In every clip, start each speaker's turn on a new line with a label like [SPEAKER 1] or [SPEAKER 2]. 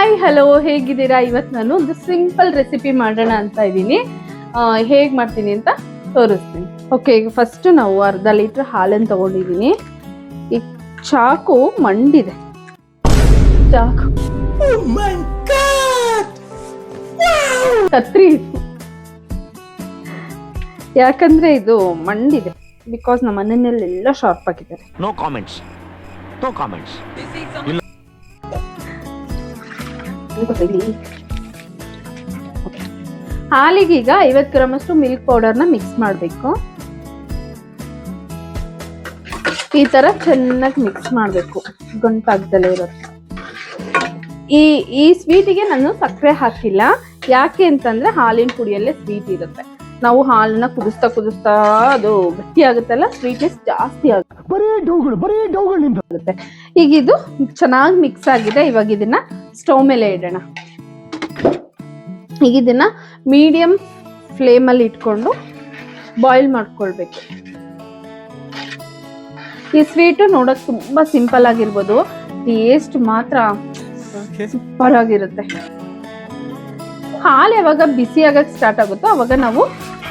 [SPEAKER 1] Hi hello ಹೇಗಿದ್ದೀರಾ? ಇವತ್ತು ನಾನು ಒಂದು ಸಿಂಪಲ್ ರೆಸಿಪಿ ಮಾಡೋಣ ಅಂತ ಇದ್ದೀನಿ. ಹೇಗೆ ಮಾಡ್ತೀನಿ ಅಂತ ತೋರಿಸ್ತೀನಿ. ಓಕೆ ಈಗ ಫಸ್ಟ್ ನಾವು ಅರ್ಧ ಲೀಟ್ರ್ ಹಾಲನ್ನು ತಗೊಂಡಿದ್ದೀನಿ. ಈ ಚಾಕು ಮಂಡಿದೆ. ಚಾಕು. ಕತ್ರಿ ಇದು. ಯಾಕಂದ್ರೆ ಇದು ಮಂಡಿದೆ. ಬಿಕಾಸ್ ನಮ್ಮ ಮನೆಯಲ್ಲೆಲ್ಲ ಶಾರ್ಪ್ ಆಗಿದ್ದಾರೆ.
[SPEAKER 2] Comments no comments comments.
[SPEAKER 1] ಹಾಲಿಗೀಗ ಐವತ್ತು ಗ್ರಾಮ್ ಅಷ್ಟು ಮಿಲ್ಕ್ ಪೌಡರ್ನ ಮಿಕ್ಸ್ ಮಾಡಬೇಕು. ಈ ತರ ಚೆನ್ನಾಗಿ ಮಿಕ್ಸ್ ಮಾಡಬೇಕು ಗಂಟಾಗ್ದಲೇ ಇರೋದು. ಈ ಈ ಸ್ವೀಟಿಗೆ ನಾನು ಸಕ್ಕರೆ ಹಾಕಿಲ್ಲ. ಯಾಕೆ ಅಂತಂದ್ರೆ ಹಾಲಿನ ಪುಡಿಯಲ್ಲೇ ಸ್ವೀಟ್ ಇರುತ್ತೆ. ನಾವು ಹಾಲನ್ನ ಕುದಿಸ್ತಾ ಕುದಿಸ್ತಾ ಅದು ಗಟ್ಟಿ ಆಗುತ್ತಲ್ಲ ಸ್ವೀಟ್ನೆಸ್ ಜಾಸ್ತಿ ಆಗುತ್ತೆ. ಈಗ ಇದು ಚೆನ್ನಾಗಿ ಮಿಕ್ಸ್ ಆಗಿದೆ. ಇವಾಗ ಇದನ್ನ ಸ್ಟವ್ ಮೇಲೆ ಇಡೋಣ. ಈಗ ಇದನ್ನ ಮೀಡಿಯಂ ಫ್ಲೇಮಲ್ಲಿ ಇಟ್ಕೊಂಡು ಬಾಯ್ಲ್ ಮಾಡ್ಕೊಳ್ಬೇಕು. ಈ ಸ್ವೀಟು ನೋಡಕ್ ತುಂಬಾ ಸಿಂಪಲ್ ಆಗಿರ್ಬೋದು. ಟೇಸ್ಟ್ ಮಾತ್ರ ಸೂಪರ್ ಆಗಿರುತ್ತೆ ಹಾಲು ಯಾವಾಗ ಬಿಸಿ ಆಗಕ್ ಸ್ಟಾರ್ಟ್ ಆಗುತ್ತೋ ಅವಾಗ ನಾವು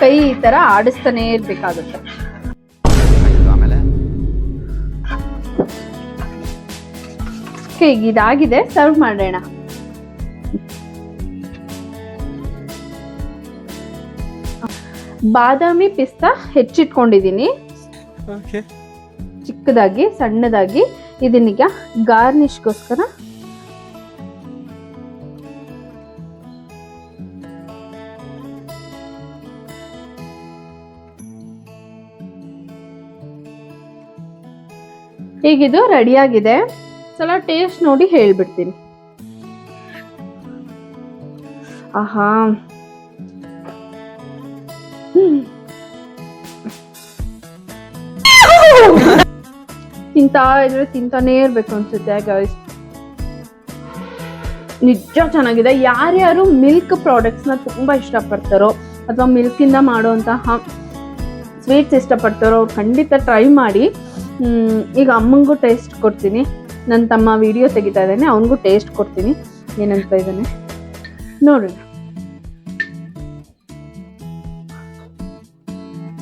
[SPEAKER 1] ಕೈ ಈ ತರ ಆಡಿಸ್ತಾನೆ ಇರ್ಬೇಕಾಗುತ್ತೆ. Okay, ಈಗ ಇದಾಗಿದೆ ಸರ್ವ್ ಮಾಡೋಣ. ಬಾದಾಮಿ ಪಿಸ್ತಾ ಹೆಚ್ಚಿಟ್ಕೊಂಡಿದ್ದೀನಿ. ಚಿಕ್ಕದಾಗಿ ಸಣ್ಣದಾಗಿ ಇದನ್ನೀಗ ಗಾರ್ನಿಷ್ಗೋಸ್ಕರ ಈಗಿದು ರೆಡಿಯಾಗಿದೆ ಸಲ ಟೇಸ್ಟ್ ನೋಡಿ ಹೇಳ್ಬಿಡ್ತೀನಿ. ಆಹಾ. ತಿಂತಾ ಇದ್ರೆ ತಿಂತಾನೇ ಇರ್ಬೇಕು ಅನ್ಸುತ್ತೆ ಗೈಸ್ ನಿಜ ಚೆನ್ನಾಗಿದೆ. ಯಾರ್ಯಾರು ಮಿಲ್ಕ್ ಪ್ರಾಡಕ್ಟ್ಸ್ನ ತುಂಬಾ ಇಷ್ಟಪಡ್ತಾರೋ ಅಥವಾ ಮಿಲ್ಕ್ ಇಂದ ಮಾಡುವಂತಹ ಸ್ವೀಟ್ಸ್ ಇಷ್ಟಪಡ್ತಾರೋ ಅವ್ರು ಖಂಡಿತ ಟ್ರೈ ಮಾಡಿ. ಈಗ ಅಮ್ಮಂಗೂ ಟೇಸ್ಟ್ ಕೊಡ್ತೀನಿ. ನನ್ನ ತಮ್ಮ ವಿಡಿಯೋ ತೆಗಿತಾ ಇದ್ದಾನೆ ಅವನಿಗೂ ಟೇಸ್ಟ್ ಕೊಡ್ತೀನಿ. ಏನಂತ ಇದ್ದಾನೆ? ನೋಡೋಣ.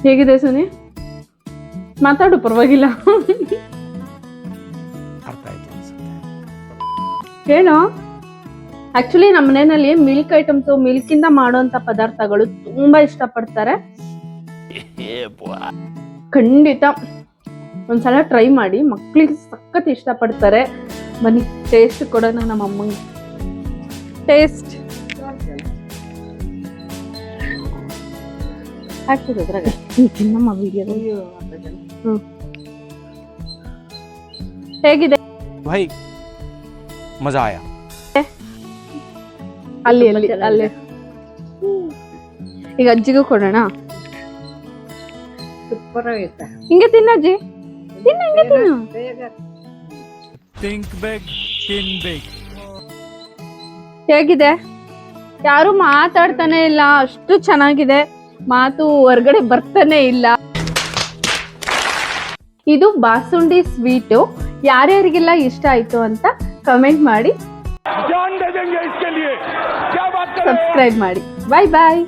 [SPEAKER 1] ಹೇಗಿದೆ ಸುನಿ? ಮಾತಾಡು ಪರವಾಗಿಲ್ಲ. ಹೇಳೋ. ಆಕ್ಚುಲಿ ನಮ್ಮ ಮನೆಯಲ್ಲಿ ಮಿಲ್ಕ್ ಐಟಮ್ಸ್ ಮಿಲ್ಕ್ ಇಂದ ಮಾಡುವಂತ ಪದಾರ್ಥಗಳು ತುಂಬಾ ಇಷ್ಟಪಡ್ತಾರೆ. ಖಂಡಿತ. ಒಂದ್ಸಲ ಟ್ರೈ ಮಾಡಿ ಮಕ್ಳಿಗೆ ಸಖತ್ ಇಷ್ಟಪಡ್ತಾರೆ. ಬನ್ನಿ ಟೇಸ್ಟ್ ಕೊಡೋಣ ನಮ್ಮ ಅಮ್ಮಂಗೆ. ಟೇಸ್ಟ್ ಹಾಕ್ತಿದ್ರು ಅದ್ರಾಗ? ನಮ್ಮ ವಿಡಿಯೋ ಹ್ಞೂ ಹೇಗಿದೆ?
[SPEAKER 3] ಭಾಯ್ ಮಜಾ ಆಯಾ?
[SPEAKER 1] ಅಲ್ಲಿ ಅಲ್ಲಿ ಅಲ್ಲಿ. ಈಗ ಅಜ್ಜಿಗೂ ಕೊಡೋಣ?
[SPEAKER 4] ಸೂಪರ್ ಆಗುತ್ತೆ
[SPEAKER 1] ಹಿಂಗೆ ತಿನ್ನಜ್ಜಿ ತಿನ್ನು
[SPEAKER 3] ಥಿಂಕ್
[SPEAKER 1] ಹೇಗಿದೆ? ಯಾರು ಮಾತಾಡ್ತಾನೆ ಇಲ್ಲ ಅಷ್ಟು ಚೆನ್ನಾಗಿದೆ. ಮಾತು ಹೊರಗಡೆ ಬರ್ತಾನೆ ಇಲ್ಲ. ಇದು ಬಾಸುಂಡಿ ಸ್ವೀಟು. ಯಾರ್ಯಾರಿಗೆಲ್ಲ ಇಷ್ಟ ಆಯ್ತು ಅಂತ ಕಮೆಂಟ್ ಮಾಡಿ. ಸಬ್ಸ್ಕ್ರೈಬ್ ಮಾಡಿ. ಬಾಯ್ ಬಾಯ್